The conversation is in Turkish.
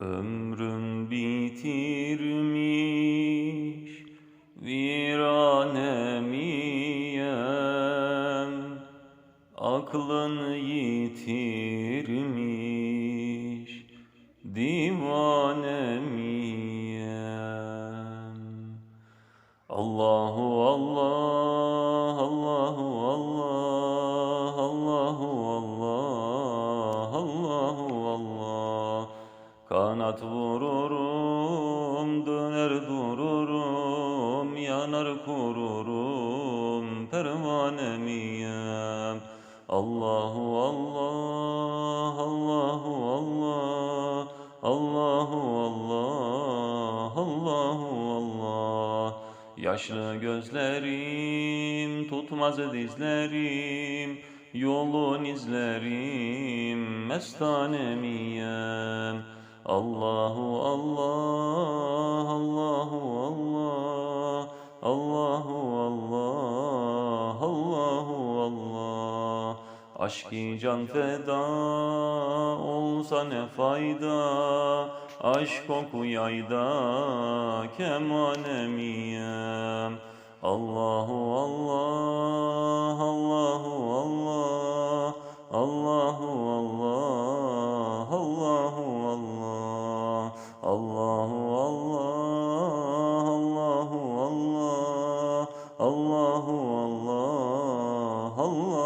Ömrüm bitirmiş viranemiyem Aklını yitirmiş divanemiyem Allahu Allah, Kanat vururum, döner dururum, yanar kururum, pervanemiyem. Allahu Allah, Allahu Allah, Allahu Allah, Allahu Allah. Yaşlı gözlerim, tutmaz dizlerim, yolun izlerim, mestanemiyem. Allahu Allah, Allahu Allah, Allahu Allah, Allahu Allah. Aşkı can feda olsa ne fayda? Aşk oku yayda kemanemiyem Allahu Allah, Allahu Allah Allahu Allah, Allahu Allah Allah الله الله الله.